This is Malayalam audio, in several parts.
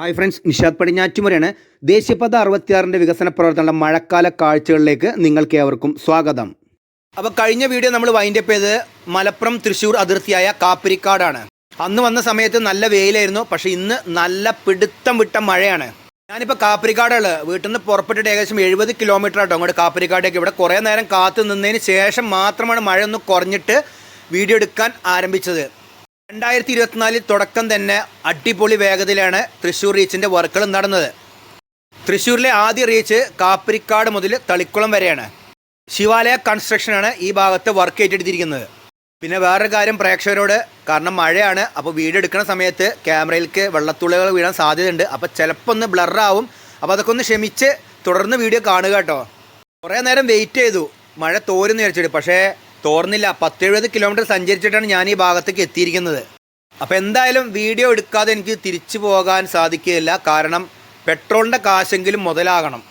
Hi friends Nishad പടിഞ്ഞാറ്റുമുറയാണ്. ദേശീയപാത അറുപത്തിയാറിന്റെ വികസന പ്രവർത്തനങ്ങളുടെ മഴക്കാല കാഴ്ചകളിലേക്ക് നിങ്ങൾക്ക് ഏവർക്കും സ്വാഗതം. അപ്പോൾ കഴിഞ്ഞ വീഡിയോ നമ്മൾ വൈൻഡപ്പ് ചെയ്ത് മലപ്പുറം തൃശ്ശൂർ അതിർത്തിയായ കാപ്പിരിക്കാടാണ്. അന്ന് വന്ന സമയത്ത് നല്ല വെയിലായിരുന്നു പക്ഷേ ഇന്ന് നല്ല പിടുത്തം വിട്ട മഴയാണ്. ഞാനിപ്പോൾ കാപ്പിരിക്കാടുള്ള വീട്ടിൽ നിന്ന് പുറപ്പെട്ടിട്ട് ഏകദേശം എഴുപത് കിലോമീറ്റർ ആട്ടോ അങ്ങോട്ട് കാപ്പിരിക്കാടേക്ക്. ഇവിടെ കുറേ നേരം കാത്തു നിന്നതിന് ശേഷം മാത്രമാണ് മഴ ഒന്ന് കുറഞ്ഞിട്ട് വീഡിയോ എടുക്കാൻ ആരംഭിച്ചത്. രണ്ടായിരത്തി ഇരുപത്തിനാലിൽ തുടക്കം തന്നെ അടിപൊളി വേഗതയിലാണ് തൃശ്ശൂർ റീച്ചിന്റെ വർക്കുകൾ നടന്നത്. തൃശ്ശൂരിലെ ആദ്യ റീച്ച് കാപ്പിരിക്കാട് മുതൽ തളിക്കുളം വരെയാണ്. ശിവാലയ കൺസ്ട്രക്ഷനാണ് ഈ ഭാഗത്ത് വർക്ക് ഏറ്റെടുത്തിരിക്കുന്നത്. പിന്നെ വേറൊരു കാര്യം പ്രേക്ഷകരോട് കാരണം മഴയാണ് അപ്പോൾ വീഡിയോ എടുക്കുന്ന സമയത്ത് ക്യാമറയിലേക്ക് വെള്ളത്തുള്ളികൾ വീഴാൻ സാധ്യതയുണ്ട്. അപ്പോൾ ചിലപ്പോൾ ഒന്ന് ബ്ലറാവും അപ്പോൾ അതൊക്കെ ഒന്ന് ക്ഷമിച്ച് തുടർന്ന് വീഡിയോ കാണുക കേട്ടോ. കുറേ നേരം വെയിറ്റ് ചെയ്തു. മഴ തോരുന്ന് വിചാരിച്ചിട്ട്. പക്ഷേ തോർന്നില്ല. പത്തെഴുപത് കിലോമീറ്റർ സഞ്ചരിച്ചിട്ടാണ് ഞാൻ ഈ ഭാഗത്തേക്ക് എത്തിയിരിക്കുന്നത്. അപ്പോൾ എന്തായാലും വീഡിയോ എടുക്കാതെ എനിക്ക് തിരിച്ചു പോകാൻ സാധിക്കുകയില്ല. കാരണം പെട്രോളിന്റെ കാശെങ്കിലും മുതലാകണം.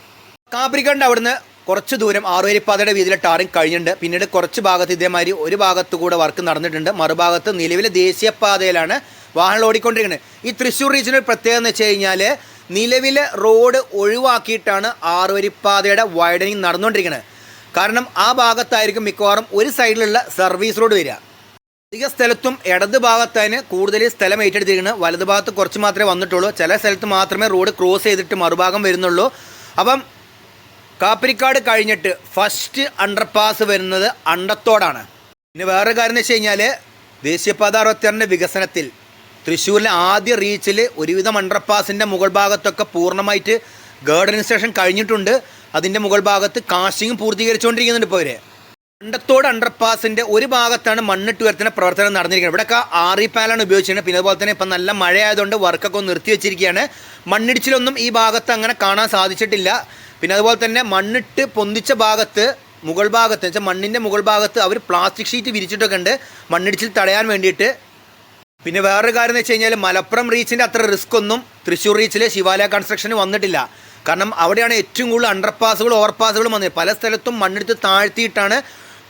കാപ്രിക്കണ്ട് അവിടുന്ന് കുറച്ച് ദൂരം ആറുവരിപ്പാതയുടെ വീതിയിലെ ടാറിങ് കഴിഞ്ഞിട്ടുണ്ട്. പിന്നീട് കുറച്ച് ഭാഗത്ത് ഇതേമാതിരി ഒരു ഭാഗത്ത് കൂടെ വർക്ക് നടന്നിട്ടുണ്ട്. മറുഭാഗത്ത് നിലവിലെ ദേശീയപാതയിലാണ് വാഹനങ്ങൾ ഓടിക്കൊണ്ടിരിക്കുന്നത്. ഈ തൃശ്ശൂർ റീജിയനിൽ പ്രത്യേകത എന്ന് വെച്ച് കഴിഞ്ഞാൽ നിലവിലെ റോഡ് ഒഴിവാക്കിയിട്ടാണ് ആറുവരിപ്പാതയുടെ വൈഡനിങ് നടന്നുകൊണ്ടിരിക്കുന്നത്. കാരണം ആ ഭാഗത്തായിരിക്കും മിക്കവാറും ഒരു സൈഡിലുള്ള സർവീസ് റോഡ് വരിക. അധിക സ്ഥലത്തും ഇടത് ഭാഗത്തതിന് കൂടുതൽ സ്ഥലം ഏറ്റെടുത്തിരിക്കുന്നത് വലത് ഭാഗത്ത് കുറച്ച് മാത്രമേ വന്നിട്ടുള്ളൂ. ചില സ്ഥലത്ത് മാത്രമേ റോഡ് ക്രോസ് ചെയ്തിട്ട് മറുഭാഗം വരുന്നുള്ളൂ. അപ്പം കാപ്പിരിക്കാട് കഴിഞ്ഞിട്ട് ഫസ്റ്റ് അണ്ടർപാസ് വരുന്നത് അണ്ടത്തോടാണ്. പിന്നെ വേറൊരു കാര്യം എന്ന് വെച്ച് കഴിഞ്ഞാൽ ദേശീയപാത അറുപത്തിയാറിന്റെ വികസനത്തിൽ തൃശ്ശൂരിലെ ആദ്യ റീച്ചിൽ ഒരുവിധം അണ്ടർപാസിന്റെ മുകൾ ഭാഗത്തൊക്കെ പൂർണമായിട്ട് ഗാർഡൻ സ്റ്റേഷൻ കഴിഞ്ഞിട്ടുണ്ട്. അതിന്റെ മുകൾ ഭാഗത്ത് കാസ്റ്റിംഗ് പൂർത്തീകരിച്ചുകൊണ്ടിരിക്കുന്നുണ്ട് ഇപ്പോൾ ഇവർ കണ്ടത്തോട് അണ്ടർപാസിന്റെ ഒരു ഭാഗത്താണ് മണ്ണിട്ട് ഉയർത്തുന്ന പ്രവർത്തനം നടന്നിരിക്കുന്നത്. ഇവിടെയൊക്കെ ആറി പാലാണ് ഉപയോഗിച്ചിരുന്നത് പിന്നെ അതുപോലെ തന്നെ ഇപ്പം നല്ല മഴയായതുകൊണ്ട് വർക്കൊക്കെ ഒന്ന് നിർത്തി വെച്ചിരിക്കുകയാണ്. മണ്ണിടിച്ചിലൊന്നും ഈ ഭാഗത്ത് അങ്ങനെ കാണാൻ സാധിച്ചിട്ടില്ല. പിന്നെ അതുപോലെ തന്നെ മണ്ണിട്ട് പൊന്തിച്ച ഭാഗത്ത് മുകൾ ഭാഗത്ത് വെച്ചാൽ മണ്ണിന്റെ മുകൾ ഭാഗത്ത് അവർ പ്ലാസ്റ്റിക് ഷീറ്റ് വിരിച്ചിട്ടൊക്കെ ഉണ്ട്. മണ്ണിടിച്ചിൽ തടയാൻ വേണ്ടിയിട്ട്. പിന്നെ വേറൊരു കാര്യം എന്ന് വെച്ച് കഴിഞ്ഞാൽ മലപ്പുറം റീച്ചിന്റെ അത്ര റിസ്ക് ഒന്നും തൃശ്ശൂർ റീച്ചിൽ ശിവാലയ കൺസ്ട്രക്ഷന് വന്നിട്ടില്ല. കാരണം അവിടെയാണ് ഏറ്റവും കൂടുതൽ അണ്ടർപാസുകളും ഓവർപാസുകളും വന്നത്. പല സ്ഥലത്തും മണ്ണെടുത്ത് താഴ്ത്തിയിട്ടാണ്.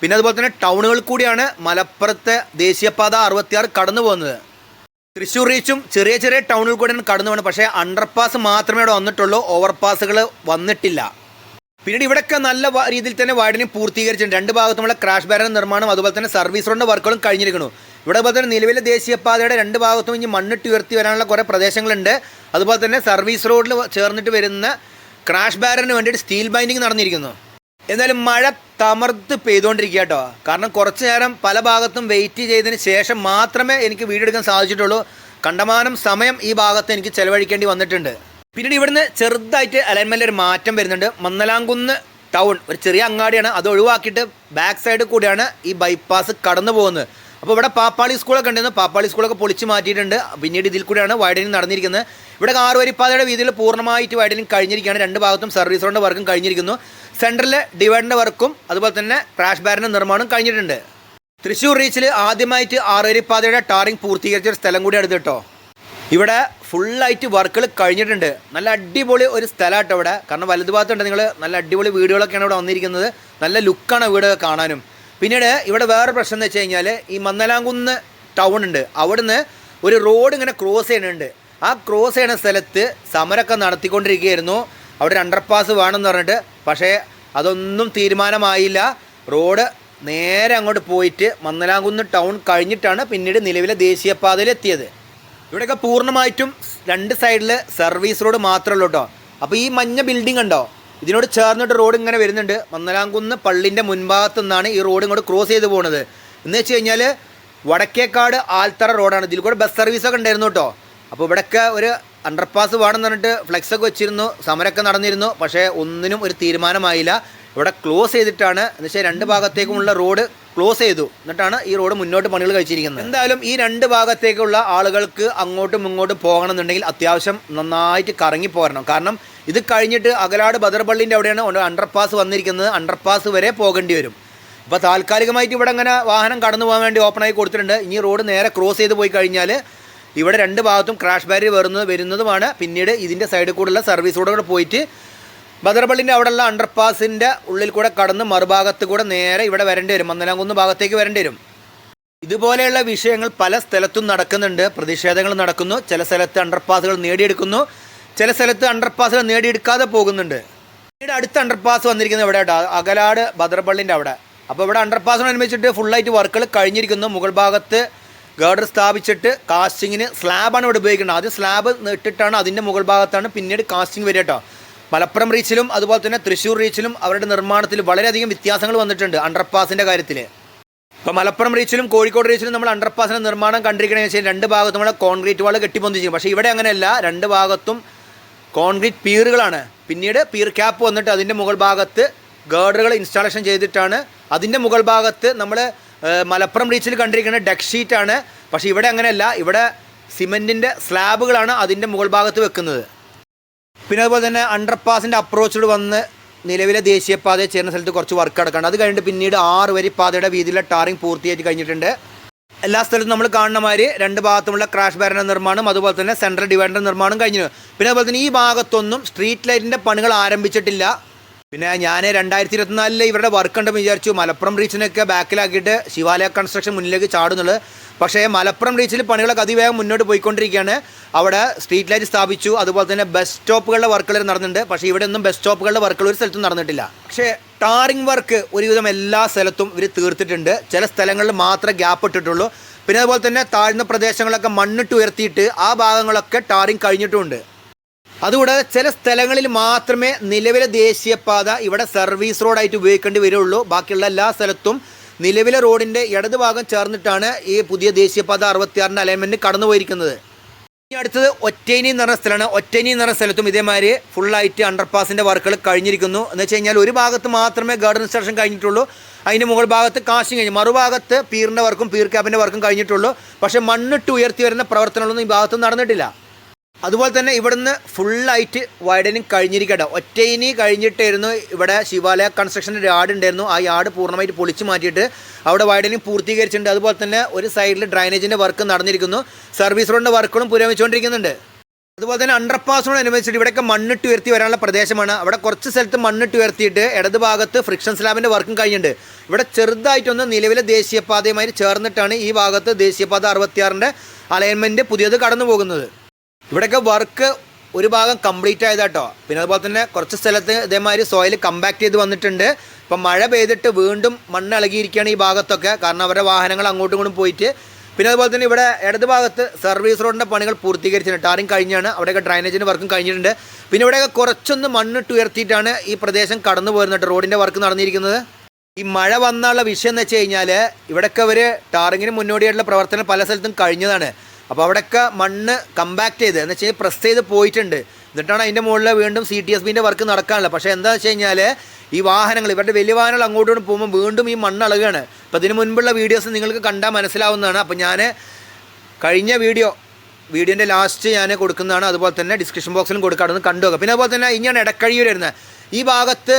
പിന്നെ അതുപോലെ തന്നെ ടൗണുകളിൽ കൂടിയാണ് മലപ്പുറത്തെ ദേശീയപാത അറുപത്തിയാറ് കടന്നു പോകുന്നത്. തൃശ്ശൂർ റീച്ചും ചെറിയ ചെറിയ ടൗണുകൾ കൂടെയാണ് കടന്നു പോകുന്നത്. പക്ഷേ അണ്ടർപാസ് മാത്രമേ അവിടെ വന്നിട്ടുള്ളൂ. ഓവർപാസുകൾ വന്നിട്ടില്ല. പിന്നീട് ഇവിടെയൊക്കെ നല്ല രീതിയിൽ തന്നെ വൈഡനിങ് പൂർത്തീകരിച്ചിട്ടുണ്ട്. രണ്ട് ഭാഗത്തുമുള്ള ക്രാഷ് ബാരൻ നിർമ്മാണം അതുപോലെ തന്നെ സർവീസ് റോഡ് വർക്കുകളും കഴിഞ്ഞിരിക്കുന്നു. ഇവിടെ അതുപോലെ തന്നെ നിലവിലെ ദേശീയപാതയുടെ രണ്ട് ഭാഗത്തും ഇനി മണ്ണിട്ട് ഉയർത്തി വരാനുള്ള കുറേ പ്രദേശങ്ങളുണ്ട്. അതുപോലെ തന്നെ സർവീസ് റോഡിൽ ചേർന്നിട്ട് വരുന്ന ക്രാഷ് ബാരറിന് വേണ്ടിയിട്ട് സ്റ്റീൽ ബൈൻഡിങ് നടന്നിരിക്കുന്നു. എന്നാലും മഴ തമർത്ത് പെയ്തുകൊണ്ടിരിക്കുക കേട്ടോ. കാരണം കുറച്ച് നേരം പല ഭാഗത്തും വെയിറ്റ് ചെയ്തതിന് ശേഷം മാത്രമേ എനിക്ക് വീടെടുക്കാൻ സാധിച്ചിട്ടുള്ളൂ. കണ്ടമാനം സമയം ഈ ഭാഗത്ത് എനിക്ക് ചെലവഴിക്കേണ്ടി വന്നിട്ടുണ്ട്. പിന്നീട് ഇവിടുന്ന് ചെറുതായിട്ട് അലൈൻമെന്റിൽ ഒരു മാറ്റം വരുന്നുണ്ട്. മന്നലാംകുന്ന് ടൗൺ ഒരു ചെറിയ അങ്ങാടിയാണ്. അത് ഒഴിവാക്കിയിട്ട് ബാക്ക് സൈഡിൽ കൂടിയാണ് ഈ ബൈപ്പാസ് കടന്നു പോകുന്നത് അപ്പോൾ ഇവിടെ പാപ്പാളി സ്കൂളൊക്കെ ഉണ്ടായിരുന്നു പാപ്പാളി സ്കൂളൊക്കെ പൊളിച്ച് മാറ്റിയിട്ടുണ്ട്. പിന്നീട് ഇതിൽ കൂടെയാണ് വൈഡനിങ് നടന്നിരിക്കുന്നത്. ഇവിടെ ആറുവരിപ്പാതയുടെ വീതിയിൽ പൂർണമായിട്ട് വൈഡനിങ് കഴിഞ്ഞിരിക്കുകയാണ്. രണ്ട് ഭാഗത്തും സർവീസ് റോഡിന്റെ വർക്കും കഴിഞ്ഞിരിക്കുന്നു. സെന്ററിൽ ഡിവൈഡറിന്റെ വർക്കും അതുപോലെ തന്നെ ക്രാഷ് ബാരിന്റെ നിർമ്മാണം കഴിഞ്ഞിട്ടുണ്ട്. തൃശ്ശൂർ റീച്ചിൽ ആദ്യമായിട്ട് ആറുവരിപ്പാതയുടെ ടാറിങ് പൂർത്തീകരിച്ച ഒരു സ്ഥലം കൂടി എടുത്ത് കേട്ടോ. ഇവിടെ ഫുള്ളായിട്ട് വർക്കുകൾ കഴിഞ്ഞിട്ടുണ്ട്. നല്ല അടിപൊളി ഒരു സ്ഥലമാട്ടോ ഇവിടെ. കാരണം വലതുഭാഗത്തുണ്ട് നിങ്ങൾ നല്ല അടിപൊളി വീടുകളൊക്കെയാണ് ഇവിടെ വന്നിരിക്കുന്നത്. നല്ല ലുക്കാണ് വീട് കാണാനും. പിന്നീട് ഇവിടെ വേറെ പ്രശ്നം എന്ന് വെച്ച് കഴിഞ്ഞാൽ ഈ മന്നലാംകുന്ന് ടൗൺ ഉണ്ട്. അവിടുന്ന് ഒരു റോഡ് ഇങ്ങനെ ക്രോസ് ചെയ്യണുണ്ട്. ആ ക്രോസ് ചെയ്യണ സ്ഥലത്ത് സമരമൊക്കെ നടത്തിക്കൊണ്ടിരിക്കുകയായിരുന്നു. അവിടെ ഒരു അണ്ടർപാസ് വേണമെന്ന് പറഞ്ഞിട്ട്. പക്ഷേ അതൊന്നും തീരുമാനമായില്ല. റോഡ് നേരെ അങ്ങോട്ട് പോയിട്ട് മന്നലാംകുന്ന് ടൗൺ കഴിഞ്ഞിട്ടാണ് പിന്നീട് നിലവിലെ ദേശീയപാതയിൽ എത്തിയത് ഇവിടെയൊക്കെ പൂർണമായിട്ടും രണ്ട് സൈഡിൽ സർവീസ് റോഡ് മാത്രമേ ഉള്ളൂ കേട്ടോ അപ്പോൾ ഈ മഞ്ഞ ബിൽഡിംഗ് ഉണ്ടോ? ഇതിനോട് ചേർന്നിട്ട് റോഡ് ഇങ്ങനെ വരുന്നുണ്ട്. മന്നലാംകുന്ന് പള്ളിന്റെ മുൻഭാഗത്തു നിന്നാണ് ഈ റോഡ് ഇങ്ങോട്ട് ക്രോസ് ചെയ്ത് പോകുന്നത് എന്ന് വെച്ച് കഴിഞ്ഞാൽ വടക്കേക്കാട് ആൽത്തറ റോഡാണ്. ഇതിൽ കൂടെ ബസ് സർവീസൊക്കെ ഉണ്ടായിരുന്നു കേട്ടോ. അപ്പോൾ ഇവിടെയൊക്കെ ഒരു അണ്ടർപാസ് വേണമെന്ന് പറഞ്ഞിട്ട് ഫ്ലെക്സൊക്കെ വെച്ചിരുന്നു. സമരമൊക്കെ നടന്നിരുന്നു. പക്ഷേ ഒന്നിനും ഒരു തീരുമാനമായില്ല. ഇവിടെ ക്ലോസ് ചെയ്തിട്ടാണ്. എന്ന് വെച്ചാൽ രണ്ട് ഭാഗത്തേക്കുമുള്ള റോഡ് ക്ലോസ് ചെയ്തു. എന്നിട്ടാണ് ഈ റോഡ് മുന്നോട്ട് പണികൾ കഴിച്ചിരിക്കുന്നത്. എന്തായാലും ഈ രണ്ട് ഭാഗത്തേക്കുള്ള ആളുകൾക്ക് അങ്ങോട്ടും ഇങ്ങോട്ടും പോകണമെന്നുണ്ടെങ്കിൽ അത്യാവശ്യം നന്നായിട്ട് കറങ്ങി പോരണം. കാരണം ഇത് കഴിഞ്ഞിട്ട് അകലാട് ബദർപള്ളിന്റെ അവിടെയാണ് അണ്ടർപാസ് വന്നിരിക്കുന്നത്. അണ്ടർപാസ് വരെ പോകേണ്ടി വരും. ഇപ്പോൾ താൽക്കാലികമായിട്ട് ഇവിടെ അങ്ങനെ വാഹനം കടന്നു പോകാൻ വേണ്ടി ഓപ്പണായി കൊടുത്തിട്ടുണ്ട്. ഇനി റോഡ് നേരെ ക്രോസ് ചെയ്ത് പോയി കഴിഞ്ഞാൽ ഇവിടെ രണ്ട് ഭാഗത്തും ക്രാഷ് ബാരിയർ വരുന്നത് വരുന്നതുമാണ്. പിന്നീട് ഇതിന്റെ സൈഡിൽ കൂടെയുള്ള സർവീസ് കൂടെ പോയിട്ട് ബദർപള്ളിന്റെ അവിടെയുള്ള അണ്ടർപാസിന്റെ ഉള്ളിൽ കൂടെ കടന്ന് മറുഭാഗത്ത് കൂടെ നേരെ ഇവിടെ വരേണ്ടി വരും. മന്നലാംകുന്ന് ഭാഗത്തേക്ക് വരേണ്ടി വരും. ഇതുപോലെയുള്ള വിഷയങ്ങൾ പല സ്ഥലത്തും നടക്കുന്നുണ്ട്. പ്രതിഷേധങ്ങൾ നടക്കുന്നു. ചില സ്ഥലത്ത് അണ്ടർപാസുകൾ നേടിയെടുക്കുന്നു. ചില സ്ഥലത്ത് അണ്ടർപാസ് നേടിയെടുക്കാതെ പോകുന്നുണ്ട്. പിന്നീട് അടുത്ത അണ്ടർപാസ് വന്നിരിക്കുന്നത് ഇവിടെ കേട്ടോ അകലാട് ബദർപള്ളിന്റെ അവിടെ. അപ്പോൾ ഇവിടെ അണ്ടർപാസിനനുസരിച്ചിട്ട് ഫുള്ളായിട്ട് വർക്കുകൾ കഴിഞ്ഞിരിക്കുന്നു. മുകൾ ഭാഗത്ത് ഗാർഡർ സ്ഥാപിച്ചിട്ട് കാസ്റ്റിങ്ങിന് സ്ലാബാണ് ഇവിടെ ഉപയോഗിക്കുന്നത്. ആദ്യം സ്ലാബ് ഇട്ടിട്ടാണ് അതിന്റെ മുകൾ ഭാഗത്താണ് പിന്നീട് കാസ്റ്റിംഗ് വരിക കേട്ടോ മലപ്പുറം റീച്ചിലും അതുപോലെ തന്നെ തൃശ്ശൂർ റീച്ചിലും അവരുടെ നിർമ്മാണത്തിൽ വളരെയധികം വ്യത്യാസങ്ങൾ വന്നിട്ടുണ്ട് അണ്ടർപാസിന്റെ കാര്യത്തിൽ ഇപ്പോൾ മലപ്പുറം റീച്ചിലും കോഴിക്കോട് റീച്ചിലും നമ്മൾ അണ്ടർപാസിന്റെ നിർമ്മാണം കണ്ടിരിക്കണമെന്ന് വെച്ചാൽ രണ്ട് ഭാഗത്തും നമ്മൾ കോൺക്രീറ്റ് വാൾ കെട്ടിപ്പൊന്നിച്ചിരിക്കും പക്ഷേ ഇവിടെ അങ്ങനെയല്ല. രണ്ട് ഭാഗത്തും കോൺക്രീറ്റ് പീറുകളാണ്. പിന്നീട് പീർ ക്യാപ്പ് വന്നിട്ട് അതിന്റെ മുകൾ ഭാഗത്ത് ഗേർഡറുകൾ ഇൻസ്റ്റാളേഷൻ ചെയ്തിട്ടാണ്. അതിന്റെ മുകൾ ഭാഗത്ത് നമ്മൾ മലപ്പുറം ബീച്ചിൽ കണ്ടിരിക്കുന്ന ഡെക്ക് ഷീറ്റാണ് പക്ഷേ ഇവിടെ അങ്ങനെയല്ല. ഇവിടെ സിമെന്റിന്റെ സ്ലാബുകളാണ് അതിന്റെ മുകൾ ഭാഗത്ത് വെക്കുന്നത്. പിന്നെ അതുപോലെ തന്നെ അണ്ടർപാസിന്റെ അപ്രോച്ചോട് വന്ന് നിലവിലെ ദേശീയപാതയെ ചേരുന്ന സ്ഥലത്ത് കുറച്ച് വർക്ക് നടക്കുന്നുണ്ട് അത് കഴിഞ്ഞിട്ട് പിന്നീട് ആറ് വരി പാതയുടെ വീതിയിലെ ടാറിങ് പൂർത്തിയായിട്ട് കഴിഞ്ഞിട്ടുണ്ട്. എല്ലാ സ്ഥലത്തും നമ്മൾ കാണുന്ന മാതിരി രണ്ട് ഭാഗത്തുമുള്ള ക്രാഷ് ബാരന്റെ നിർമ്മാണം അതുപോലെ തന്നെ സെൻട്രൽ ഡിവൈഡറിന്റെ നിർമ്മാണം കഴിഞ്ഞു. പിന്നെ അതുപോലെ തന്നെ ഈ ഭാഗത്തൊന്നും സ്ട്രീറ്റ് ലൈറ്റിന്റെ പണികൾ ആരംഭിച്ചിട്ടില്ല. പിന്നെ ഞാൻ രണ്ടായിരത്തി ഇരുപത്തിനാലിൽ ഇവരുടെ വർക്ക് ഉണ്ടെന്ന് വിചാരിച്ചു. മലപ്പുറം റീച്ചിനൊക്കെ ബാക്കിലാക്കിയിട്ട് ശിവാലയ കൺസ്ട്രക്ഷൻ മുന്നിലേക്ക് ചാടുന്നുള്ളത് പക്ഷേ മലപ്പുറം റീച്ചിൽ പണികളൊക്കെ അതിവേഗം മുന്നോട്ട് പോയിക്കൊണ്ടിരിക്കുകയാണ്. അവിടെ സ്ട്രീറ്റ് ലൈറ്റ് സ്ഥാപിച്ചു. അതുപോലെ തന്നെ ബസ് സ്റ്റോപ്പുകളുടെ വർക്കുകൾ നടന്നിട്ടുണ്ട്. പക്ഷേ ഇവിടെ ഒന്നും ബസ് സ്റ്റോപ്പുകളുടെ വർക്കുകൾ ഒരു സ്ഥലത്തും നടന്നിട്ടില്ല. പക്ഷേ ടാറിംഗ് വർക്ക് ഒരുവിധം എല്ലാ സ്ഥലത്തും ഇവർ തീർത്തിട്ടുണ്ട്. ചില സ്ഥലങ്ങളിൽ മാത്രമേ ഗ്യാപ്പ് ഇട്ടിട്ടുള്ളൂ. പിന്നെ അതുപോലെ തന്നെ താഴ്ന്ന പ്രദേശങ്ങളൊക്കെ മണ്ണിട്ട് ഉയർത്തിയിട്ട് ആ ഭാഗങ്ങളൊക്കെ ടാറിംഗ് കഴിഞ്ഞിട്ടുമുണ്ട്. അതുകൂടാതെ ചില സ്ഥലങ്ങളിൽ മാത്രമേ നിലവിലെ ദേശീയപാത ഇവിടെ സർവീസ് റോഡായിട്ട് ഉപയോഗിക്കേണ്ടി വരുള്ളൂ. ബാക്കിയുള്ള എല്ലാ സ്ഥലത്തും നിലവിലെ റോഡിന്റെ ഇടത് ഭാഗം ചേർന്നിട്ടാണ് ഈ പുതിയ ദേശീയപാത അറുപത്തിയാറിന്റെ അലൈൻമെന്റ് കടന്നു പോയിരിക്കുന്നത്. ഇനി അടുത്തത് ഒറ്റേനി എന്ന് പറഞ്ഞ സ്ഥലമാണ്. ഒറ്റേനി എന്ന് പറഞ്ഞ സ്ഥലത്തും ഇതേമാതിരി ഫുള്ളായിട്ട് അണ്ടർപാസിന്റെ വർക്കുകൾ കഴിഞ്ഞിരിക്കുന്നു. എന്ന് വെച്ച് കഴിഞ്ഞാൽ ഒരു ഭാഗത്ത് മാത്രമേ ഗാർഡൻ ഇൻസ്ട്രക്ഷൻ കഴിഞ്ഞിട്ടുള്ളൂ. അതിന്റെ മുകൾ ഭാഗത്ത് കാശിങ് കഴിഞ്ഞു. മറുഭാഗത്ത് പീറിന്റെ വർക്കും പീർ ക്യാപ്പിന്റെ വർക്കും കഴിഞ്ഞിട്ടുള്ളൂ. പക്ഷേ മണ്ണിട്ട് ഉയർത്തി വരുന്ന പ്രവർത്തനങ്ങളൊന്നും ഈ ഭാഗത്തും നടന്നിട്ടില്ല. അതുപോലെ തന്നെ ഇവിടുന്ന് ഫുള്ളായിട്ട് വൈഡനിങ് കഴിഞ്ഞിരിക്കട്ടെ. ഒറ്റയിനി കഴിഞ്ഞിട്ടായിരുന്നു ഇവിടെ ശിവാലയ കൺസ്ട്രക്ഷന്റെ യാർഡ് ഉണ്ടായിരുന്നു. ആ യാർഡ് പൂർണമായിട്ട് പൊളിച്ചു മാറ്റിയിട്ട് അവിടെ വൈഡനിങ് പൂർത്തീകരിച്ചിട്ടുണ്ട്. അതുപോലെ തന്നെ ഒരു സൈഡിൽ ഡ്രൈനേജിന്റെ വർക്ക് നടന്നിരിക്കുന്നു. സർവീസ് റോഡിന്റെ വർക്കുകളും പുരോഗമിച്ചുകൊണ്ടിരിക്കുന്നുണ്ട്. അതുപോലെ തന്നെ അണ്ടർപാസിനോട് അനുബന്ധിച്ചിട്ട് ഇവിടെയൊക്കെ മണ്ണിട്ട് ഉയർത്തി വരാനുള്ള പ്രദേശമാണ്. അവിടെ കുറച്ച് സ്ഥലത്ത് മണ്ണിട്ട് ഉയർത്തിയിട്ട് ഇടത് ഭാഗത്ത് ഫ്രിക്ഷൻ സ്ലാബിന്റെ വർക്കും കഴിഞ്ഞിട്ടുണ്ട്. ഇവിടെ ചെറുതായിട്ടൊന്ന് നിലവിലെ ദേശീയപാതയുമായി ചേർന്നിട്ടാണ് ഈ ഭാഗത്ത് ദേശീയപാത അറുപത്തിയാറിന്റെ അലൈൻമെന്റ് പുതിയത് കടന്നു പോകുന്നത് ഇവിടെയൊക്കെ വർക്ക് ഒരു ഭാഗം കംപ്ലീറ്റ് ആയതാട്ടോ. പിന്നെ അതുപോലെ തന്നെ കുറച്ച് സ്ഥലത്ത് ഇതേമാതിരി സോയിൽ കമ്പാക്ട് ചെയ്ത് വന്നിട്ടുണ്ട്. ഇപ്പം മഴ പെയ്തിട്ട് വീണ്ടും മണ്ണ് ഇളകിയിരിക്കുകയാണ് ഈ ഭാഗത്തൊക്കെ. കാരണം അവരുടെ വാഹനങ്ങൾ അങ്ങോട്ടും ഇങ്ങോട്ടും പോയിട്ട്. പിന്നെ അതുപോലെ തന്നെ ഇവിടെ ഇടത് ഭാഗത്ത് സർവീസ് റോഡിന്റെ പണികൾ പൂർത്തീകരിച്ചിട്ടുണ്ട്. ടാറിങ് കഴിഞ്ഞാണ്. അവിടെയൊക്കെ ഡ്രൈനേജിന്റെ വർക്കും കഴിഞ്ഞിട്ടുണ്ട്. പിന്നെ ഇവിടെയൊക്കെ കുറച്ചൊന്ന് മണ്ണിട്ട് ഉയർത്തിയിട്ടാണ് ഈ പ്രദേശം കടന്നു പോരുന്നത് റോഡിന്റെ വർക്ക് നടന്നിരിക്കുന്നത്. ഈ മഴ വന്നുള്ള വിഷയം എന്ന് വെച്ച് കഴിഞ്ഞാൽ ഇവിടെയൊക്കെ അവർ ടാറിങ്ങിന് മുന്നോടിയായിട്ടുള്ള പ്രവർത്തനം പല സ്ഥലത്തും കഴിഞ്ഞതാണ്. അപ്പോൾ അവിടെയൊക്കെ മണ്ണ് കമ്പാക്ട് ചെയ്ത്. എന്ന് വെച്ചാൽ പ്രസ് ചെയ്ത് പോയിട്ടുണ്ട്. എന്നിട്ടാണ് അതിന്റെ മുകളിൽ വീണ്ടും സി ടി എസ് ബിന്റെ വർക്ക് നടക്കാനുള്ളത്. പക്ഷേ എന്താ വെച്ച് കഴിഞ്ഞാൽ ഈ വാഹനങ്ങൾ ഇവരുടെ വലിയ വാഹനങ്ങൾ അങ്ങോട്ടും പോകുമ്പോൾ വീണ്ടും ഈ മണ്ണ് അളകുകയാണ് അപ്പോൾ ഇതിന് മുൻപുള്ള വീഡിയോസ് നിങ്ങൾക്ക് കണ്ടാൽ മനസ്സിലാവുന്നതാണ്. അപ്പോൾ ഞാൻ കഴിഞ്ഞ വീഡിയോ വീഡിയോന്റെ ലാസ്റ്റ് ഞാൻ കൊടുക്കുന്നതാണ്. അതുപോലെ തന്നെ ഡിസ്ക്രിപ്ഷൻ ബോക്സിലും കൊടുക്കാറുണ്ട് കണ്ടു നോക്കുക പിന്നെ അതുപോലെ തന്നെ ഇനിയാണ് ഇടക്കഴിയൂർ വരുന്നത് ഈ ഭാഗത്ത്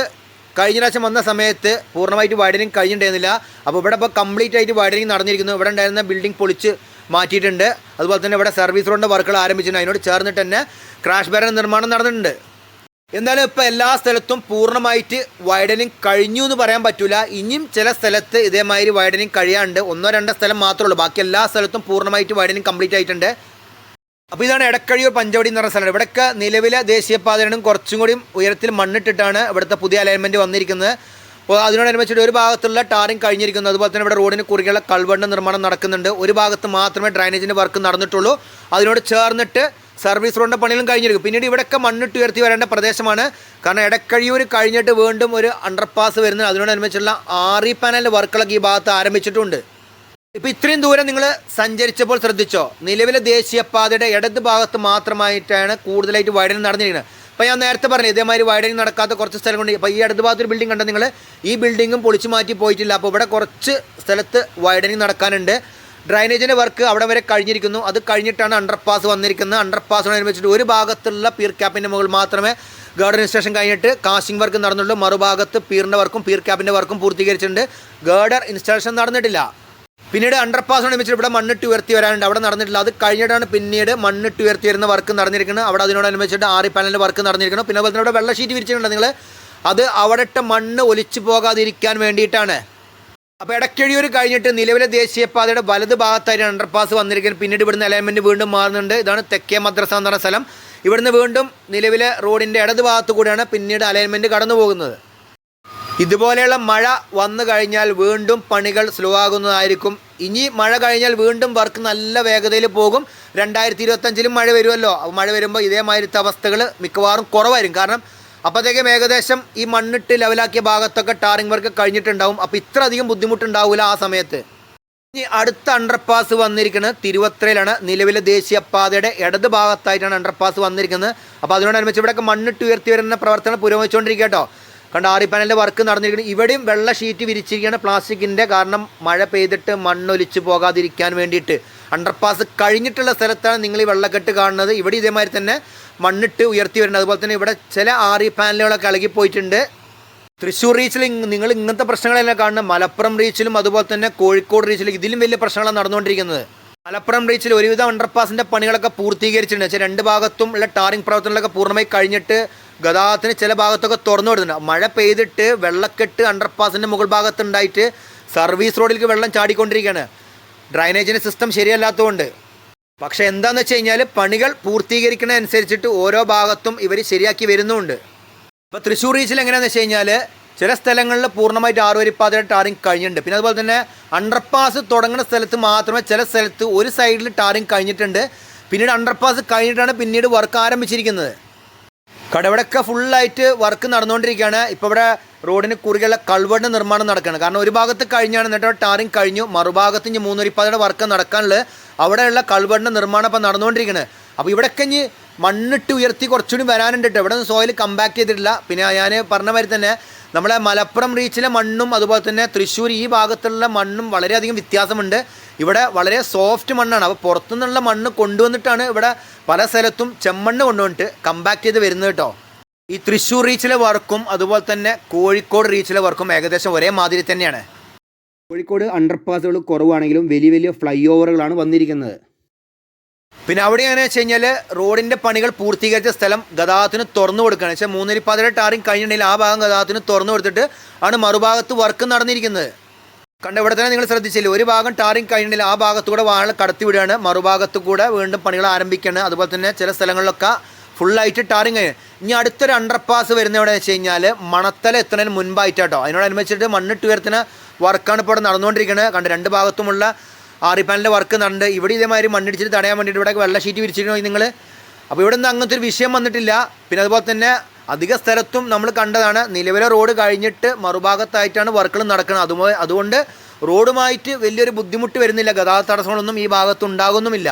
കഴിഞ്ഞ പ്രാവശ്യം വന്ന സമയത്ത് പൂർണമായിട്ട് വൈഡനിങ് കഴിഞ്ഞിട്ടുണ്ടായിരുന്നില്ല. അപ്പോൾ ഇവിടെ ഇപ്പോൾ കംപ്ലീറ്റ് ആയിട്ട് വൈഡനിങ് നടന്നിരിക്കുന്നു. ഇവിടെ ഉണ്ടായിരുന്ന ബിൽഡിംഗ് പൊളിച്ച് മാറ്റിയിട്ടുണ്ട്. അതുപോലെ തന്നെ ഇവിടെ സർവീസ് റോഡിന്റെ വർക്കുകൾ ആരംഭിച്ചിട്ടുണ്ട്. അതിനോട് ചേർന്നിട്ട് തന്നെ ക്രാഷ് ബാരൻ നിർമ്മാണം നടന്നിട്ടുണ്ട്. എന്തായാലും ഇപ്പോൾ എല്ലാ സ്ഥലത്തും പൂർണമായിട്ട് വൈഡനിങ് കഴിഞ്ഞു എന്ന് പറയാൻ പറ്റില്ല ഇനിയും ചില സ്ഥലത്ത് ഇതേമാതിരി വൈഡനിങ് കഴിയാണ്ട് ഒന്നോ രണ്ടോ സ്ഥലം മാത്രമേ ഉള്ളൂ. ബാക്കി എല്ലാ സ്ഥലത്തും പൂർണമായിട്ട് വൈഡനിങ് കംപ്ലീറ്റ് ആയിട്ടുണ്ട്. അപ്പോൾ ഇതാണ് എടക്കഴിയൂർ പഞ്ചവടി എന്ന് പറഞ്ഞ സ്ഥലം. ഇവിടെയൊക്കെ നിലവിലെ ദേശീയപാതയിലും കുറച്ചും കൂടി ഉയരത്തിൽ മണ്ണിട്ടിട്ടാണ് ഇവിടുത്തെ പുതിയ അലൈൻമെന്റ് വന്നിരിക്കുന്നത്. അപ്പോൾ അതിനോടനുബന്ധിച്ചിട്ട് ഒരു ഭാഗത്തുള്ള ടാറിങ് കഴിഞ്ഞിരിക്കുന്നു. അതുപോലെ തന്നെ ഇവിടെ റോഡിന് കുറുകെയുള്ള കൾവണ്ട നിർമ്മാണം നടക്കുന്നുണ്ട്. ഒരു ഭാഗത്ത് മാത്രമേ ഡ്രൈനേജിന്റെ വർക്ക് നടന്നിട്ടുള്ളൂ. അതിനോട് ചേർന്നിട്ട് സർവീസ് റോഡിന്റെ പണികളും കഴിഞ്ഞിരിക്കും. പിന്നീട് ഇവിടെയൊക്കെ മണ്ണിട്ട് ഉയർത്തി വരേണ്ട പ്രദേശമാണ്. കാരണം ഇടക്കഴിയൂർ കഴിഞ്ഞിട്ട് വീണ്ടും ഒരു അണ്ടർപാസ് വരുന്നത്. അതിനോടനുബന്ധിച്ചുള്ള ആറി പാനലിന്റെ വർക്കുകളൊക്കെ ഈ ഭാഗത്ത് ആരംഭിച്ചിട്ടുണ്ട്. ഇപ്പോൾ ഇത്രയും ദൂരം നിങ്ങൾ സഞ്ചരിച്ചപ്പോൾ ശ്രദ്ധിച്ചോ? നിലവിലെ ദേശീയപാതയുടെ ഇടത് ഭാഗത്ത് മാത്രമായിട്ടാണ് കൂടുതലായിട്ട് വൈഡനിങ് നടന്നിരിക്കുന്നത്. അപ്പോൾ ഞാൻ നേരത്തെ പറഞ്ഞു ഇതേമാതിരി വൈഡനിങ് നടക്കാത്ത കുറച്ച് സ്ഥലം കൊണ്ട് ഇപ്പോൾ ഈ ഇടത് ഭാഗത്തൊരു ബിൽഡിംഗ് കണ്ടോ നിങ്ങൾ ഈ ബിൽഡിങ്ങും പൊളിച്ചു മാറ്റി പോയിട്ടില്ല. അപ്പോൾ ഇവിടെ കുറച്ച് സ്ഥലത്ത് വൈഡനിങ് നടക്കാനുണ്ട്. ഡ്രൈനേജിന്റെ വർക്ക് അവിടെ വരെ കഴിഞ്ഞിരിക്കുന്നു. അത് കഴിഞ്ഞിട്ടാണ് അണ്ടർപാസ് വന്നിരിക്കുന്നത്. അണ്ടർപാസിനനുസരിച്ചിട്ട് ഒരു ഭാഗത്തുള്ള പീർ ക്യാപ്പിന്റെ മുകളിൽ മാത്രമേ ഗാർഡൻ ഇൻസ്റ്റേഷൻ കഴിഞ്ഞിട്ട് കാസ്റ്റിംഗ് വർക്ക് നടന്നുള്ളൂ. മറുഭാഗത്ത് പീറിന്റെ വർക്കും പീർ ക്യാപ്പിന്റെ വർക്കും പൂർത്തീകരിച്ചിട്ടുണ്ട്. ഗാർഡർ ഇൻസ്റ്റാളേഷൻ നടന്നിട്ടില്ല. പിന്നീട് അണ്ടർപാസ് നിർമ്മിച്ചിട്ട് ഇവിടെ മണ്ണിട്ട് ഉയർത്തി വരാനുണ്ട്. അവിടെ നടന്നിട്ടില്ല. അത് കഴിഞ്ഞിട്ടാണ് പിന്നീട് മണ്ണിട്ട് ഉയർത്തി വരുന്ന വർക്ക് നടന്നിരിക്കുന്നത്. അവിടെ അതിനോട് അതിനോടനുബന്ധിച്ചിട്ട് ആറി പാനലിന്റെ വർക്ക് നടന്നിരിക്കണം പിന്നെ അതുപോലെ തന്നെ ഇവിടെ വെള്ള ഷീറ്റ് വിരിച്ചിട്ടുണ്ട് നിങ്ങൾ അത് അവിടെ മണ്ണ് ഒലിച്ചു പോകാതിരിക്കാൻ വേണ്ടിയിട്ടാണ്. അപ്പോൾ ഇടയ്ക്കഴിയൂർ കഴിഞ്ഞിട്ട് നിലവിലെ ദേശീയപാതയുടെ വലത് ഭാഗത്തായിട്ട് അണ്ടർപാസ് വന്നിരിക്കുന്നത്. പിന്നീട് ഇവിടുന്ന് അലൈൻമെന്റ് വീണ്ടും മാറുന്നുണ്ട്. ഇതാണ് തെക്കേ മദ്രസ എന്ന് പറഞ്ഞ സ്ഥലം. ഇവിടുന്ന് വീണ്ടും നിലവിലെ റോഡിന്റെ ഇടത് ഭാഗത്തു കൂടിയാണ് പിന്നീട് അലൈൻമെന്റ് കടന്നു പോകുന്നത് ഇതുപോലെയുള്ള മഴ വന്നു കഴിഞ്ഞാൽ വീണ്ടും പണികൾ സ്ലോ ആകുന്നതായിരിക്കും. ഇനി മഴ കഴിഞ്ഞാൽ വീണ്ടും വർക്ക് നല്ല വേഗതയിൽ പോകും. രണ്ടായിരത്തി ഇരുപത്തഞ്ചിലും മഴ വരുമല്ലോ. മഴ വരുമ്പോൾ ഇതേമാതിരത്തെ അവസ്ഥകൾ മിക്കവാറും കുറവായിരിക്കും. കാരണം അപ്പോഴത്തേക്കും ഏകദേശം ഈ മണ്ണിട്ട് ലെവലാക്കിയ ഭാഗത്തൊക്കെ ടാറിംഗ് വർക്ക് കഴിഞ്ഞിട്ടുണ്ടാവും. അപ്പോൾ ഇത്ര അധികം ബുദ്ധിമുട്ടുണ്ടാവില്ല ആ സമയത്ത്. ഇനി അടുത്ത അണ്ടർപാസ് വന്നിരിക്കുന്നത് തിരുവത്രയിലാണ്. നിലവിലെ ദേശീയപാതയുടെ ഇടത് ഭാഗത്തായിട്ടാണ് അണ്ടർപാസ് വന്നിരിക്കുന്നത്. അപ്പോൾ അതിനോടനുബന്ധിച്ച് ഇവിടെയൊക്കെ മണ്ണിട്ട് ഉയർത്തി വരുന്ന പ്രവർത്തനം പുരോഗമിച്ചുകൊണ്ടിരിക്കുക കേട്ടോ കണ്ട ആറി പാനലിന്റെ വർക്ക് നടന്നിരിക്കുന്നത് ഇവിടെയും വെള്ള ഷീറ്റ് വിരിച്ചിരിക്കുകയാണ് പ്ലാസ്റ്റിക്കിന്റെ. കാരണം മഴ പെയ്തിട്ട് മണ്ണൊലിച്ച് പോകാതിരിക്കാൻ വേണ്ടിയിട്ട്. അണ്ടർപാസ് കഴിഞ്ഞിട്ടുള്ള സ്ഥലത്താണ് നിങ്ങൾ ഈ വെള്ളക്കെട്ട് കാണുന്നത്. ഇവിടെ ഇതേമാതിരി തന്നെ മണ്ണിട്ട് ഉയർത്തി വരുന്നത്. അതുപോലെ തന്നെ ഇവിടെ ചില ആറി പാനലുകളൊക്കെ ഇളകിപ്പോയിട്ടുണ്ട്. തൃശ്ശൂർ റീച്ചിൽ നിങ്ങൾ ഇങ്ങനത്തെ പ്രശ്നങ്ങളെല്ലാം കാണുന്നത്? മലപ്പുറം റീച്ചിലും അതുപോലെ തന്നെ കോഴിക്കോട് റീച്ചിലും ഇതിലും വലിയ പ്രശ്നങ്ങളാണ് നടന്നുകൊണ്ടിരിക്കുന്നത്. മലപ്പുറം റീച്ചിൽ ഒരുവിധം അണ്ടർപാസിന്റെ പണികളൊക്കെ പൂർത്തീകരിച്ചിട്ടുണ്ട്. വെച്ചാൽ രണ്ട് ഭാഗത്തും ഉള്ള ടാറിംഗ് പ്രവർത്തനങ്ങളൊക്കെ പൂർണമായി കഴിഞ്ഞിട്ട് ഗതാഗതത്തിന് ചില ഭാഗത്തൊക്കെ തുറന്നു കൊടുത്തിട്ടുണ്ട് മഴ പെയ്തിട്ട് വെള്ളക്കെട്ട് അണ്ടർപാസിന്റെ മുകൾ ഭാഗത്തുണ്ടായിട്ട് സർവീസ് റോഡിലേക്ക് വെള്ളം ചാടിക്കൊണ്ടിരിക്കുകയാണ്. ഡ്രൈനേജിന്റെ സിസ്റ്റം ശരിയല്ലാത്തതുകൊണ്ട്. പക്ഷേ എന്താണെന്ന് വെച്ച് കഴിഞ്ഞാൽ പണികൾ പൂർത്തീകരിക്കുന്ന അനുസരിച്ചിട്ട് ഓരോ ഭാഗത്തും ഇവർ ശരിയാക്കി വരുന്നുമുണ്ട് ഇപ്പോൾ തൃശ്ശൂർ റീച്ചിൽ എങ്ങനെയാണെന്ന് വെച്ച് കഴിഞ്ഞാൽ ചില സ്ഥലങ്ങളിൽ പൂർണമായിട്ട് ആറുവരിപ്പാതയുടെ ടാറിങ് കഴിഞ്ഞിട്ടുണ്ട്. പിന്നെ അതുപോലെ തന്നെ അണ്ടർപാസ് തുടങ്ങുന്ന സ്ഥലത്ത് മാത്രമേ ചില സ്ഥലത്ത് ഒരു സൈഡിൽ ടാറിങ് കഴിഞ്ഞിട്ടുണ്ട്. പിന്നീട് അണ്ടർപാസ് കഴിഞ്ഞിട്ടാണ് പിന്നീട് വർക്ക് ആരംഭിച്ചിരിക്കുന്നത്. കടവിടൊക്കെ ഫുള്ളായിട്ട് വർക്ക് നടന്നുകൊണ്ടിരിക്കുകയാണ്. ഇപ്പോൾ ഇവിടെ റോഡിന് കുറുകെയുള്ള കൾവറിന്റെ നിർമ്മാണം നടക്കുകയാണ്. കാരണം ഒരു ഭാഗത്ത് കഴിഞ്ഞാണ് എന്നിട്ട് ടാറിങ് കഴിഞ്ഞു. മറുഭാഗത്ത് ഇനി മൂന്നൊരിപ്പാതയുടെ വർക്ക് നടക്കാനുള്ളത്. അവിടെയുള്ള കൾവറിന്റെ നിർമ്മാണം ഇപ്പോൾ നടന്നുകൊണ്ടിരിക്കുന്നത് അപ്പോൾ ഇവിടെയൊക്കെ ഇനി മണ്ണിട്ട് ഉയർത്തി കുറച്ചുകൂടി വരാനുണ്ട് ഇവിടെ നിന്ന് സോയിൽ കമ്പാക്ട് ചെയ്തിട്ടില്ല. പിന്നെ ഞാൻ പറഞ്ഞ മാതിരി തന്നെ നമ്മളെ മലപ്പുറം റീച്ചിലെ മണ്ണും അതുപോലെ തന്നെ തൃശ്ശൂർ ഈ ഭാഗത്തുള്ള മണ്ണും വളരെയധികം വ്യത്യാസമുണ്ട്. ഇവിടെ വളരെ സോഫ്റ്റ് മണ്ണാണ്. അപ്പോൾ പുറത്തുനിന്നുള്ള മണ്ണ് കൊണ്ടുവന്നിട്ടാണ് ഇവിടെ പല സ്ഥലത്തും ചെമ്മണ്ണ് കൊണ്ടുവന്നിട്ട് കമ്പാക്ട് ചെയ്ത് വരുന്നത് കേട്ടോ. ഈ തൃശ്ശൂർ റീച്ചിലെ വർക്കും അതുപോലെ തന്നെ കോഴിക്കോട് റീച്ചിലെ വർക്കും ഏകദേശം ഒരേ മാതിരി തന്നെയാണ്. കോഴിക്കോട് അണ്ടർപാസുകൾ കുറവാണെങ്കിലും വലിയ വലിയ ഫ്ലൈ ഓവറുകളാണ് വന്നിരിക്കുന്നത്. പിന്നെ അവിടെ എങ്ങനെയാണെന്ന് വെച്ച് കഴിഞ്ഞാൽ റോഡിന്റെ പണികൾ പൂർത്തീകരിച്ച സ്ഥലം ഗതാഗതത്തിന് തുറന്നു കൊടുക്കുകയാണ്. വെച്ചാൽ മൂന്നരിപ്പാതിരെ ടാറിങ് കഴിഞ്ഞിട്ടുണ്ടെങ്കിൽ ആ ഭാഗം ഗതാഗതത്തിന് തുറന്നു കൊടുത്തിട്ട് ആണ് മറുഭാഗത്ത് വർക്ക് നടന്നിരിക്കുന്നത്. കണ്ട ഇവിടെ തന്നെ നിങ്ങൾ ശ്രദ്ധിച്ചില്ലേ? ഒരു ഭാഗം ടാറിങ് കഴിഞ്ഞില്ല ആ ഭാഗത്തുകൂടെ വാഹനം കടത്തി വിടുകയാണ്. മറുഭാഗത്തു കൂടെ വീണ്ടും പണികൾ ആരംഭിക്കുകയാണ്. അതുപോലെ തന്നെ ചില സ്ഥലങ്ങളിലൊക്കെ ഫുള്ളായിട്ട് ടാറിങ് കഴിഞ്ഞു. ഇനി അടുത്തൊരു അണ്ടർപാസ് വരുന്ന എവിടെ വെച്ച് കഴിഞ്ഞാൽ മണത്തല എത്തുന്നതിന് മുൻപായിട്ടാട്ടോ. അതിനോടനുബന്ധിച്ചിട്ട് മണ്ണിട്ട് ഉയർത്തുന്ന വർക്കാണ് ഇപ്പോൾ നടന്നുകൊണ്ടിരിക്കുന്നത് കണ്ട് രണ്ട് ഭാഗത്തുമുള്ള ആറി പാനലിന്റെ വർക്ക് നടന്നുണ്ട് ഇവിടെ ഇതേമാതിരി മണ്ണിടിച്ചിട്ട് തടയാൻ വേണ്ടിയിട്ട് ഇവിടെ വെള്ള ഷീറ്റ് വിരിച്ചിരുന്നു നിങ്ങൾ അപ്പോൾ ഇവിടെ നിന്ന് അങ്ങനത്തെ ഒരു വിഷയം വന്നിട്ടില്ല. പിന്നെ അതുപോലെ തന്നെ അധിക സ്ഥലത്തും നമ്മൾ കണ്ടതാണ് നിലവിലെ റോഡ് കഴിഞ്ഞിട്ട് മറുഭാഗത്തായിട്ടാണ് വർക്കുകൾ നടക്കുന്നത്. അതുപോലെ അതുകൊണ്ട് റോഡുമായിട്ട് വലിയൊരു ബുദ്ധിമുട്ട് വരുന്നില്ല. ഗതാഗത തടസ്സങ്ങളൊന്നും ഈ ഭാഗത്ത് ഉണ്ടാകുന്നുമില്ല.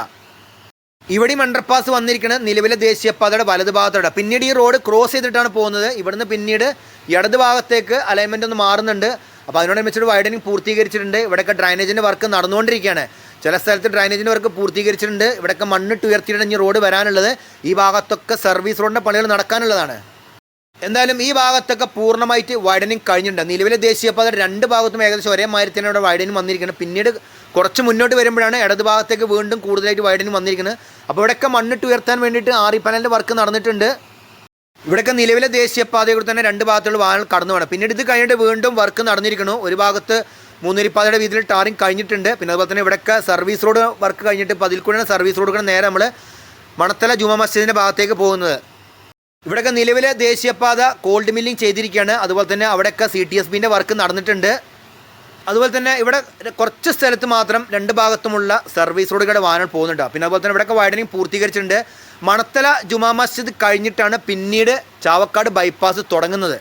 ഇവിടെയും അണ്ടർപാസ് വന്നിരിക്കുന്നത് നിലവിലെ ദേശീയപാതയുടെ വലത് ഭാഗത്തോടെ പിന്നീട് ഈ റോഡ് ക്രോസ് ചെയ്തിട്ടാണ് പോകുന്നത്. ഇവിടുന്ന് പിന്നീട് ഇടത് ഭാഗത്തേക്ക് അലൈൻമെന്റ് ഒന്ന് മാറുന്നുണ്ട്. അപ്പോൾ അതിനോടനുബന്ധിച്ചിട്ട് വൈഡനിങ് പൂർത്തീകരിച്ചിട്ടുണ്ട്. ഇവിടെയൊക്കെ ഡ്രൈനേജിന്റെ വർക്ക് നടന്നുകൊണ്ടിരിക്കുകയാണ്. ചില സ്ഥലത്ത് ഡ്രൈനേജിന്റെ വർക്ക് പൂർത്തീകരിച്ചിട്ടുണ്ട്. ഇവിടെയൊക്കെ മണ്ണിട്ട് ഉയർത്തിയിട്ടാണ് ഈ റോഡ് വരാനുള്ളത്. ഈ ഭാഗത്തൊക്കെ സർവീസ് റോഡിന്റെ പണികൾ നടക്കാനുള്ളതാണ്. എന്തായാലും ഈ ഭാഗത്തൊക്കെ പൂർണമായിട്ട് വൈഡനിങ് കഴിഞ്ഞിട്ടുണ്ട്. നിലവിലെ ദേശീയപാത രണ്ട് ഭാഗത്തും ഏകദേശം ഒരേ മാതിരി തന്നെ ഇവിടെ വൈഡനിങ് വന്നിരിക്കുന്നത് പിന്നീട് കുറച്ച് മുന്നോട്ട് വരുമ്പോഴാണ് ഇടത് ഭാഗത്തേക്ക് വീണ്ടും കൂടുതലായിട്ട് വൈഡനിങ് വന്നിരിക്കുന്നത്. അപ്പോൾ ഇവിടെയൊക്കെ മണ്ണിട്ട് ഉയർത്താൻ വേണ്ടിയിട്ട് ആറി വർക്ക് നടന്നിട്ടുണ്ട്. ഇവിടെയൊക്കെ നിലവിലെ ദേശീയപാതയിൽ തന്നെ രണ്ട് ഭാഗത്തുള്ള വാഹനങ്ങൾ കടന്നു വേണം പിന്നീട് ഇത് കഴിഞ്ഞിട്ട് വീണ്ടും വർക്ക് നടന്നിരിക്കുന്നു. ഒരു ഭാഗത്ത് മൂന്നിരിപ്പാതയുടെ വീതിയിൽ ടാറിങ് കഴിഞ്ഞിട്ടുണ്ട്. പിന്നെ അതുപോലെ തന്നെ ഇവിടെയൊക്കെ സർവീസ് റോഡ് വർക്ക് കഴിഞ്ഞിട്ട് അതിൽ കൂടെയാണ് സർവീസ് റോഡുകൾ നേരെ നമ്മൾ മണത്തല ജുമാ മസ്ജിദിന്റെ ഭാഗത്തേക്ക് പോകുന്നത്. ഇവിടെയൊക്കെ നിലവിലെ ദേശീയപാത കോൾഡ് മില്ലിംഗ് ചെയ്തിരിക്കുകയാണ്. അതുപോലെ തന്നെ അവിടെയൊക്കെ സി ടി എസ് ബിന്റെ വർക്ക് നടന്നിട്ടുണ്ട്. അതുപോലെ തന്നെ ഇവിടെ കുറച്ച് സ്ഥലത്ത് മാത്രം രണ്ട് ഭാഗത്തുമുള്ള സർവീസ് റോഡുകളുടെ വാഹനങ്ങൾ പോകുന്നുണ്ട്. പിന്നെ അതുപോലെ തന്നെ ഇവിടെയൊക്കെ വൈഡനിങ് പൂർത്തീകരിച്ചിട്ടുണ്ട്. മണത്തല ജുമാ മസ്ജിദ് കഴിഞ്ഞിട്ടാണ് പിന്നീട് ചാവക്കാട് ബൈപ്പാസ് തുടങ്ങുന്നത്.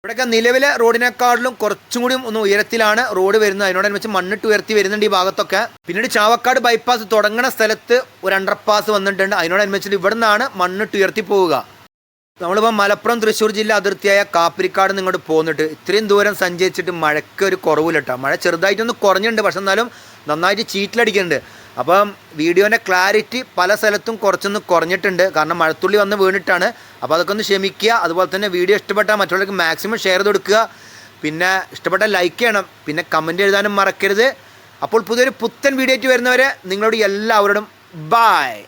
ഇവിടെയൊക്കെ നിലവിലെ റോഡിനെക്കാളിലും കുറച്ചും കൂടി ഒന്ന് ഉയരത്തിലാണ് റോഡ് വരുന്നത്. അതിനോടനുബന്ധിച്ച് മണ്ണിട്ട് ഉയർത്തി വരുന്നുണ്ട് ഈ ഭാഗത്തൊക്കെ. പിന്നീട് ചാവക്കാട് ബൈപ്പാസ് തുടങ്ങുന്ന സ്ഥലത്ത് ഒരു അണ്ടർപാസ് വന്നിട്ടുണ്ട്. അതിനോടനുബന്ധിച്ചിട്ട് ഇവിടെ നിന്നാണ് മണ്ണിട്ട് ഉയർത്തി പോവുക. നമ്മളിപ്പോൾ മലപ്പുറം തൃശ്ശൂർ ജില്ല അതിർത്തിയായ കാപ്പിരിക്കാട് നിങ്ങോട്ട് പോന്നിട്ട് ഇത്രയും ദൂരം സഞ്ചരിച്ചിട്ട് മഴയ്ക്ക് ഒരു കുറവില്ല കേട്ടോ മഴ ചെറുതായിട്ടൊന്ന് കുറഞ്ഞിട്ടുണ്ട്. പക്ഷെ എന്നാലും നന്നായിട്ട് ചീറ്റിലടിക്കുന്നുണ്ട്. അപ്പം വീഡിയോന്റെ ക്ലാരിറ്റി പല സ്ഥലത്തും കുറച്ചൊന്ന് കുറഞ്ഞിട്ടുണ്ട്. കാരണം മഴത്തുള്ളി വന്ന് വീണിട്ടാണ്. അപ്പോൾ അതൊക്കെ ഒന്ന് ക്ഷമിക്കുക. അതുപോലെ തന്നെ വീഡിയോ ഇഷ്ടപ്പെട്ടാൽ മറ്റുള്ളവർക്ക് മാക്സിമം ഷെയർ ചെയ്ത് കൊടുക്കുക. പിന്നെ ഇഷ്ടപ്പെട്ട ലൈക്ക് ചെയ്യണം. പിന്നെ കമന്റ് എഴുതാനും മറക്കരുത്. അപ്പോൾ പുതിയൊരു പുത്തൻ വീഡിയോ വരുന്നവരെ നിങ്ങളോട് എല്ലാവരോടും ബായ്.